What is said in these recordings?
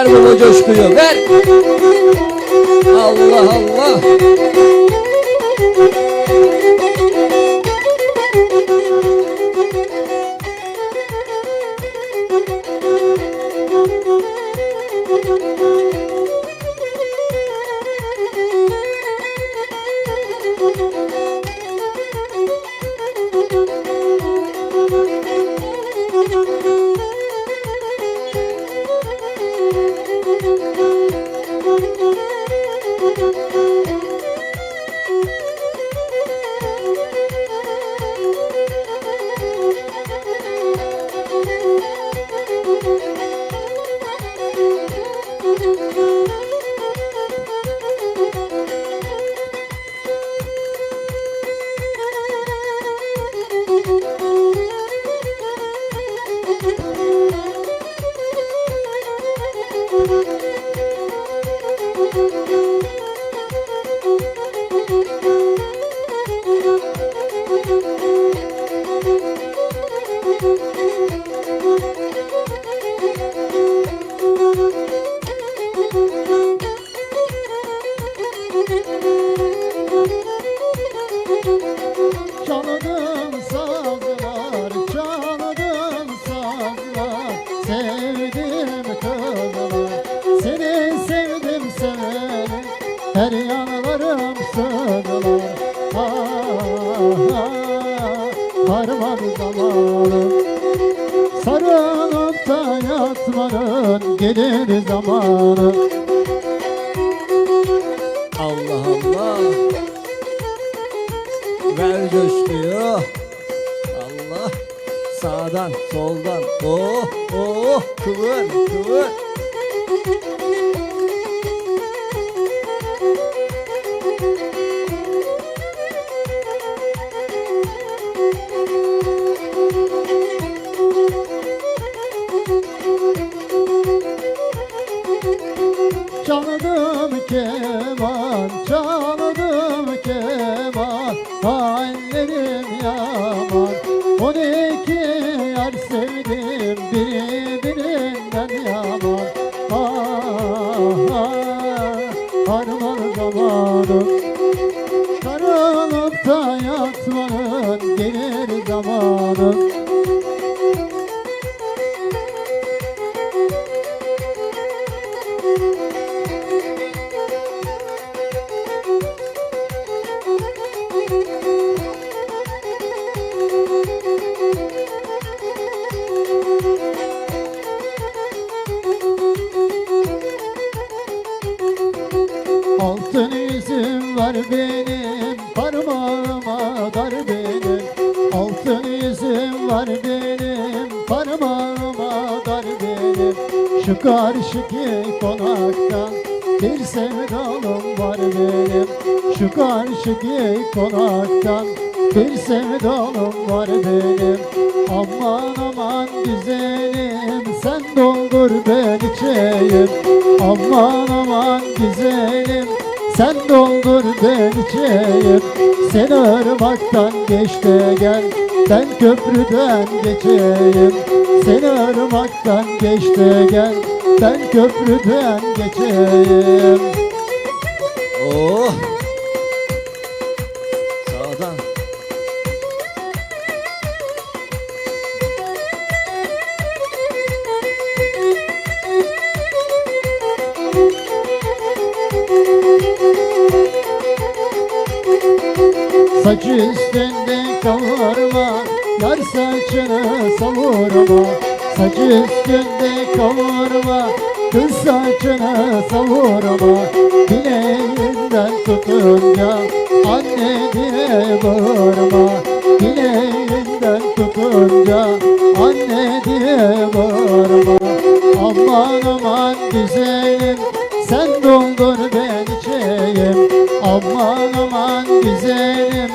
Ver baba coşkuyu ver. Allah Allah. Her yanlarım sığdılar Ah ah, harman zamanı Sarılıp da yatmanın gelir zamanı Allah Allah. Ver coşkuyu. Allah. Sağdan, soldan. Oh, oh, kıvır, kıvır. Çaldım keman Hallerim yaman On iki yar sevdim biri birinden yaman Ah ah harman zamanı. Sarılıp da yatmanın gelir zamanı var benim parmağıma dar benim. Altın yüzüm var benim parmağıma dar benim. Şu karşıki konaktan bir sevdalım var benim. Şu karşıki konaktan bir sevdalım var benim. Aman aman güzelim sen doldur ben içeyim Aman aman güzelim sen doldur ben içeyim Sen ırmaktan geç de gel. Ben köprüden geçeyim Sen ırmaktan geç de gel. Ben köprüden geçeyim. Oh. Saçı üstünde kavurma Yar saçını savurma Saçı üstünde kavurma Kız saçını savurma Bileğinden tutunca Anne diye bağırma. Bileğinden tutunca Anne diye bağırma. Aman aman güzelim Sen doldur ben içeyim. Aman aman güzelim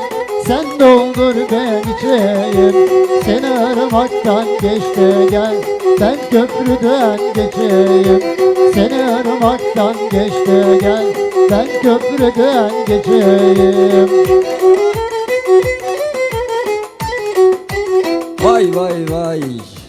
sen doldur ben içeyim. Seni ırmaktan geç gel Ben köprüden geçeyim. Seni ırmaktan geç gel Ben köprüden geçeyim. Vay vay vay.